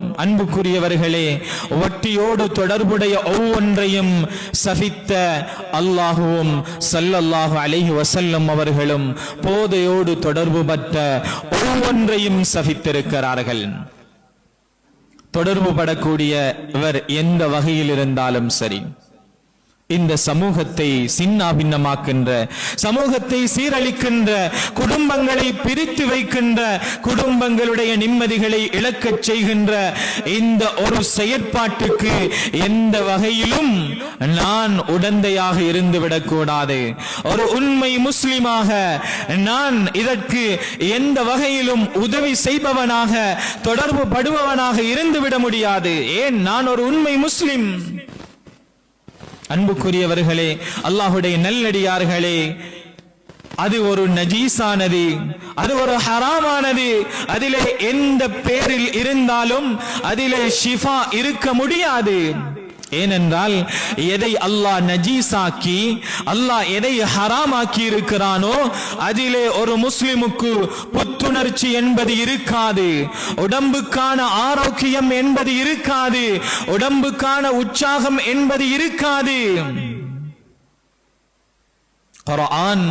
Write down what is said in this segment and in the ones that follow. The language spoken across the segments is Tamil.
அன்புக்குரியவர்களே ஒட்டியோடு தொடர்புடைய ஒவ்வொன்றையும் சகித்த அல்லாஹுவும் சல்லல்லாஹு அலைஹி வசல்லம் அவர்களும் போதையோடு தொடர்பு பட்ட ஒவ்வொன்றையும் சகித்திருக்கிறார்கள் தொடர்பு படக்கூடிய இவர் எந்த வகையில் இருந்தாலும் சரி. இந்த சமூகத்தை சின்னாபின்னமாக்கின்ற சமூகத்தை சீரழிக்கின்ற குடும்பங்களை பிரித்து வைக்கின்ற குடும்பங்களுடைய நிம்மதிகளை இழக்கச் செய்கின்ற இந்த ஒரு செயற்பாட்டுக்கு எந்த வகையிலும் நான் உடந்தையாக இருந்து விடக்கூடாது. ஒரு உண்மை முஸ்லிமாக நான் இதற்கு எந்த வகையிலும் உதவி செய்பவனாக தொடர்பு படுபவனாக இருந்து விட முடியாது. ஏன்? நான் ஒரு உண்மை முஸ்லிம். அன்புக்குரியவர்களே அல்லாஹுடைய நல்லடியார்களே அது ஒரு நஜீஸானது அது ஒரு ஹராமானது. அதிலே எந்த பேரில் இருந்தாலும் அதிலே ஷிஃபா இருக்க முடியாது. ஏனென்றால் எதை அல்லாஹ் நஜீசாக்கி அல்லாஹ் எதை ஹராமாக்கி இருக்கிறானோ அதிலே ஒரு முஸ்லிமுக்கு புத்துணர்ச்சி என்பது இருக்காது உடம்புக்கான ஆரோக்கியம் என்பது இருக்காது உடம்புக்கான உற்சாகம் என்பது இருக்காது. குர்ஆன்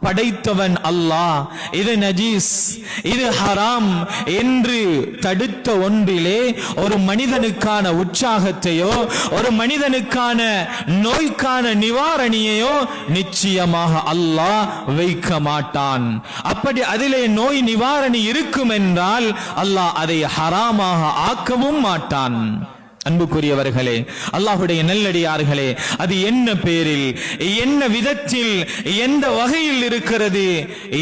படைத்தவன் அல்லாஹ். இது நஜீஸ் இது ஹராம் என்று தடுத்த ஒன்றிலே ஒரு மனிதனுக்கான உற்சாகத்தையோ ஒரு மனிதனுக்கான நோய்க்கான நிவாரணியையோ நிச்சயமாக அல்லாஹ் வைக்க மாட்டான். அப்படி அதிலே நோய் நிவாரணி இருக்கும் என்றால் அல்லாஹ் அதை ஹராமாக ஆக்கவும் மாட்டான். அன்புக்குரியவர்களே அல்லாஹுடைய நல்லடியார்களே அது என்ன பேரில் என்ன விதத்தில் எந்த வகையில் இருக்கிறது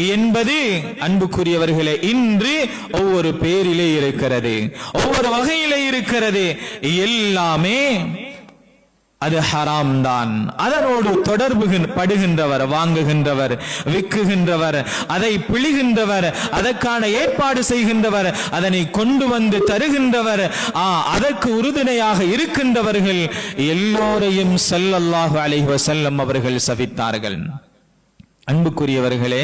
என்பது அன்புக்குரியவர்களே இன்று ஒவ்வொரு பேரிலே இருக்கிறது. ஒவ்வொரு வகையிலே இருக்கிறது. எல்லாமே அது ஹராம் தான். அதனோடு தொடர்பு படுகின்றவர் வாங்குகின்றவர் விற்குகின்றவர் அதை பிழிகின்றவர் அதற்கான ஏற்பாடு செய்கின்றவர் அதனை கொண்டு வந்து தருகின்றவர் ஆ அதற்கு உறுதுணையாக இருக்கின்றவர்கள் எல்லோரையும் ஸல்லல்லாஹு அலைஹி செல்லம் அவர்கள் சபித்தார்கள் அன்புக்குரியவர்களே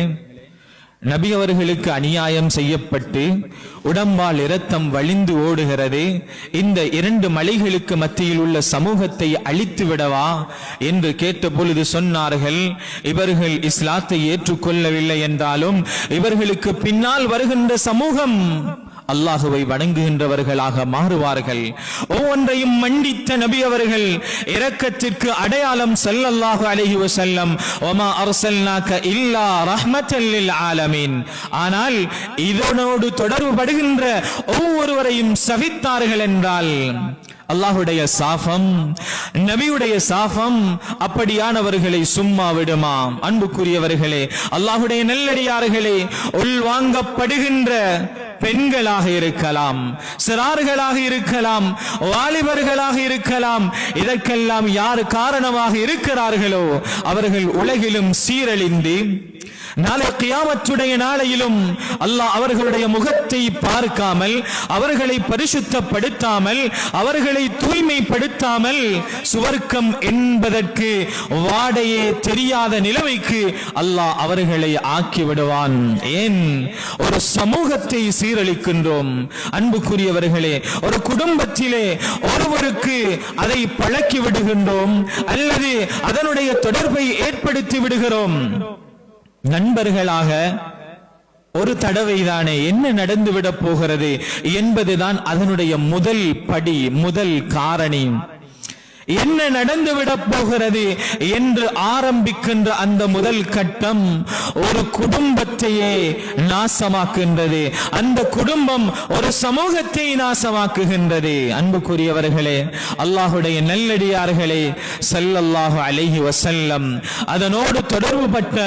நபி அவர்களுக்கு அநியாயம் செய்யப்பட்டு உடம்பால் இரத்தம் வழிந்து ஓடுகிறது இந்த இரண்டு மலைகளுக்கு மத்தியில் உள்ள சமூகத்தை அழித்து விடவா என்று கேட்ட பொழுது சொன்னார்கள் இவர்கள் இஸ்லாத்தை ஏற்றுக்கொள்ளவில்லை என்றாலும் இவர்களுக்கு பின்னால் வருகின்ற சமூகம் அல்லாஹுவை வணங்குகின்றவர்களாக மாறுவார்கள். ஒவ்வொன்றையும் மண்டித்த நபி அவர்கள் இரக்கத்திற்கு அடையாளம் செல்லல்லாஹு அலைஹி வசல்லம் ஒமா அர்சல்னாக இல்லா ரஹ்மத்தல்லில் ஆலமீன். ஆனால் இதனோடு தொடர்பு படுகின்ற ஒவ்வொருவரையும் சவித்தார்கள் என்றால் அல்லாஹுடைய சாபம் நபியுடைய சாபம் அப்படியானவர்களை சும்மா விடுமா? அன்புக்குரியவர்களே அல்லாஹுடைய நெல்லடியார்களே உள்வாங்கப்படுகின்ற பெண்களாக இருக்கலாம் சிறார்களாக இருக்கலாம் வாலிபர்களாக இருக்கலாம் இதற்கெல்லாம் யார் காரணமாக இருக்கிறார்களோ அவர்கள் உலகிலும் சீரழிந்து நாளை கியாமத்துடைய நாளையிலும் அல்லாஹ் அவர்களுடைய முகத்தை பார்க்காமல் அவர்களை பரிசுத்தப்படுத்தாமல் அவர்களை தூய்மைப்படுத்தாமல் சுவர்க்கம் என்பதற்கு வாடையே தெரியாத நிலைமைக்கு அல்லாஹ் அவர்களை ஆக்கி விடுவான் ஏன்? ஒரு சமூகத்தை சீரழிக்கின்றோம். அன்புக்குரியவர்களே ஒரு குடும்பத்திலே ஒருவருக்கு அதை பழக்கி விடுகின்றோம் அல்லது அதனுடைய தொடர்பை ஏற்படுத்தி விடுகிறோம். நண்பர்களாக ஒரு தடவை தானே என்ன நடந்துவிடப் போகிறது என்பதுதான் அதனுடைய முதல் படி முதல் காரணி. என்ன நடந்துவிடப் போகிறது என்று ஆரம்பிக்கின்ற அந்த முதல் கட்டம் ஒரு குடும்பத்தையே நாசமாக்குகின்றது. அந்த குடும்பம் ஒரு சமூகத்தை நாசமாக்குகின்றது. அன்புக்குரியவர்களே அல்லாஹுடைய நல்லடியார்களே ஸல்லல்லாஹு அழகி வசல்லம் அதனோடு தொடர்புபட்ட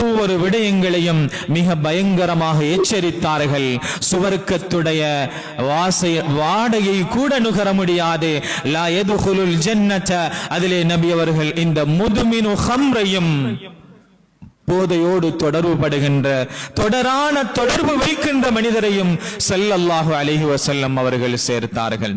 ஒவ்வொரு விடயங்களையும் மிக பயங்கரமாக எச்சரித்தார்கள். சுவர்க்கத்துடைய வாசை வாடகை கூட நுகர முடியாது. லா எதுகுலுல் ஜன்னத. அதிலே நபி அவர்கள் இந்த முதுமினு ஹம்ரையும் போதையோடு தொடர்பு படுகின்ற தொடரான தொடர்பு வைக்கின்ற மனிதரையும் செல்லல்லாஹு அலிஹி வசல்லம் அவர்கள் சேர்த்தார்கள்.